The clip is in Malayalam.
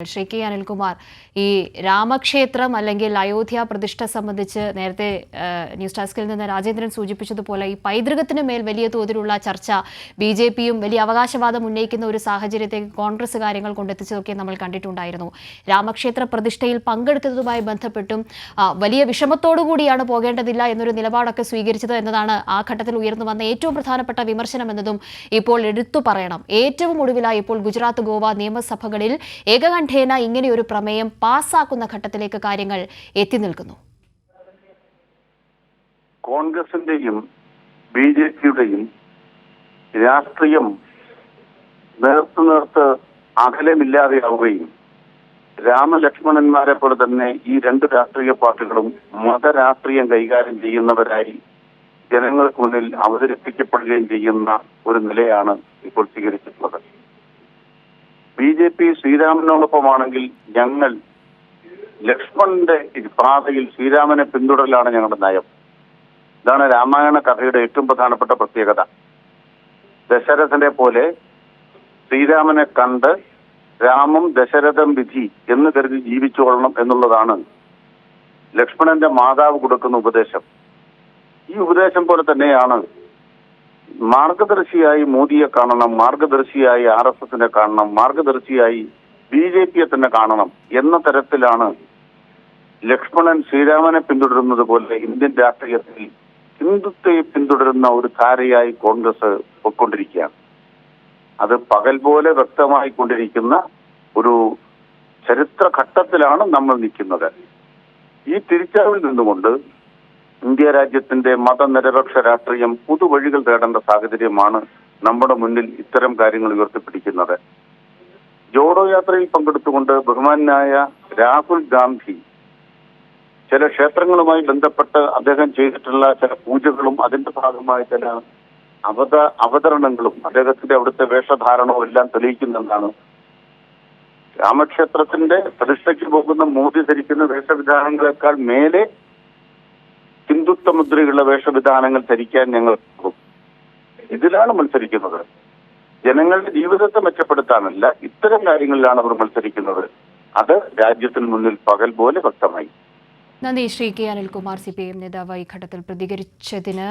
ശ്രീ കെ അനിൽകുമാർ ഈ രാമക്ഷേത്രം അല്ലെങ്കിൽ അയോധ്യ പ്രതിഷ്ഠ സംബന്ധിച്ച് നേരത്തെ ന്യൂസ് ഡെസ്കിൽ നിന്ന് രാജേന്ദ്രൻ സൂചിപ്പിച്ചതുപോലെ ഈ പൈതൃകത്തിന് മേൽ വലിയ തോതിലുള്ള ചർച്ച ബി ജെ പിയും വലിയ അവകാശവാദം ഉന്നയിക്കുന്ന ഒരു സാഹചര്യത്തേക്ക് കോൺഗ്രസ് കാര്യങ്ങൾ കൊണ്ടെത്തിച്ചതൊക്കെ നമ്മൾ കണ്ടിട്ടുണ്ടായിരുന്നു. രാമക്ഷേത്ര പ്രതിഷ്ഠയിൽ പങ്കെടുത്തതുമായി ബന്ധപ്പെട്ടും വലിയ വിഷമത്തോടു കൂടിയാണ് പോകേണ്ടതില്ല എന്നൊരു നിലപാടൊക്കെ സ്വീകരിച്ചത് എന്നതാണ് ആ ഘട്ടത്തിൽ ഉയർന്നു വന്ന ഏറ്റവും പ്രധാനപ്പെട്ട വിമർശനം എന്നതും ഇപ്പോൾ എടുത്തു പറയണം. ഏറ്റവും ഒടുവിലായി ഇപ്പോൾ ഗുജറാത്ത് ഗോവ നിയമസഭകളിൽ ഏകകണ്ഠേന ഇങ്ങനെയൊരു പ്രമേയം പാസ്സാക്കുന്ന ഘട്ടത്തിലേക്ക് കാര്യങ്ങൾ എത്തി നിൽക്കുന്നു. കോൺഗ്രസിന്റെയും ബി ജെ പിയുടെയും രാഷ്ട്രീയം നേർത്തു നേർത്ത് അകലമില്ലാതെയാവുകയും രാമലക്ഷ്മണന്മാരെ പോലെ തന്നെ ഈ രണ്ട് രാഷ്ട്രീയ പാർട്ടികളും മതരാഷ്ട്രീയം കൈകാര്യം ചെയ്യുന്നവരായി ജനങ്ങൾക്ക് മുന്നിൽ അവതരിപ്പിക്കപ്പെടുകയും ചെയ്യുന്ന ഒരു നിലയാണ് ഇപ്പോൾ സ്വീകരിച്ചിട്ടുള്ളത്. ബി ജെ പി ശ്രീരാമനോടൊപ്പമാണെങ്കിൽ ഞങ്ങൾ ലക്ഷ്മണന്റെ പാതയിൽ ശ്രീരാമനെ പിന്തുടരലാണ് ഞങ്ങളുടെ നയം. ഇതാണ് രാമായണ കഥയുടെ ഏറ്റവും പ്രധാനപ്പെട്ട പ്രത്യേകത. ദശരഥനെ പോലെ ശ്രീരാമനെ കണ്ട് രാമം ദശരഥം വിധി എന്ന് കരുതി ജീവിച്ചുകൊള്ളണം എന്നുള്ളതാണ് ലക്ഷ്മണന്റെ മാതാവ് കൊടുക്കുന്ന ഉപദേശം. ഈ ഉപദേശം പോലെ തന്നെയാണ് മാർഗദർശിയായി മോദിയെ കാണണം മാർഗദർശിയായി ആർ എസ് എസിനെ കാണണം മാർഗദർശിയായി ബി ജെ പിയെ തന്നെ കാണണം എന്ന തരത്തിലാണ് ലക്ഷ്മണൻ ശ്രീരാമനെ പിന്തുടരുന്നത് പോലെ ഇന്ത്യൻ രാഷ്ട്രീയത്തിൽ ഹിന്ദുത്വയെ പിന്തുടരുന്ന ഒരു ധാരയായി കോൺഗ്രസ് പൊയ്ക്കൊണ്ടിരിക്കുകയാണ്. അത് പകൽ പോലെ വ്യക്തമായി കൊണ്ടിരിക്കുന്ന ഒരു ചരിത്ര ഘട്ടത്തിലാണ് നമ്മൾ നിൽക്കുന്നത്. ഈ തിരിച്ചറിവിൽ നിന്നുകൊണ്ട് ഇന്ത്യ രാജ്യത്തിന്റെ മതനിരപേക്ഷ രാഷ്ട്രീയം പുതുവഴികൾ തേടേണ്ട സാഹചര്യമാണ് നമ്മുടെ മുന്നിൽ ഇത്തരം കാര്യങ്ങൾ ഉയർത്തിപ്പിടിക്കുന്നത്. ജോഡോ യാത്രയിൽ പങ്കെടുത്തുകൊണ്ട് ബഹുമാനായ രാഹുൽ ഗാന്ധി ചില ക്ഷേത്രങ്ങളുമായി ബന്ധപ്പെട്ട് അദ്ദേഹം ചെയ്തിട്ടുള്ള ചില പൂജകളും അതിന്റെ ഭാഗമായ ചില അവത അവതരണങ്ങളും അദ്ദേഹത്തിന്റെ അവിടുത്തെ വേഷധാരണവും എല്ലാം തെളിയിക്കുന്നതാണ്. രാമക്ഷേത്രത്തിന്റെ പ്രതിഷ്ഠയ്ക്ക് പോകുന്ന മോദി ധരിക്കുന്ന വേഷവിധാനങ്ങളെക്കാൾ മേലെ ഹിന്ദുത്വ മുദ്രയുള്ള വേഷവിധാനങ്ങൾ ധരിക്കാൻ ഞങ്ങൾ. ഇതിലാണ് മത്സരിക്കുന്നത്. ജനങ്ങളുടെ ജീവിതത്തെ മെച്ചപ്പെടുത്താനല്ല ഇത്തരം കാര്യങ്ങളിലാണ് അവർ മത്സരിക്കുന്നത്. അത് രാജ്യത്തിന് മുന്നിൽ പകൽ പോലെ വ്യക്തമായി. നന്ദി. Shri K Anilkumar C P M നേതാവ് ഈ ഘട്ടത്തിൽ പ്രതികരിച്ചതിന്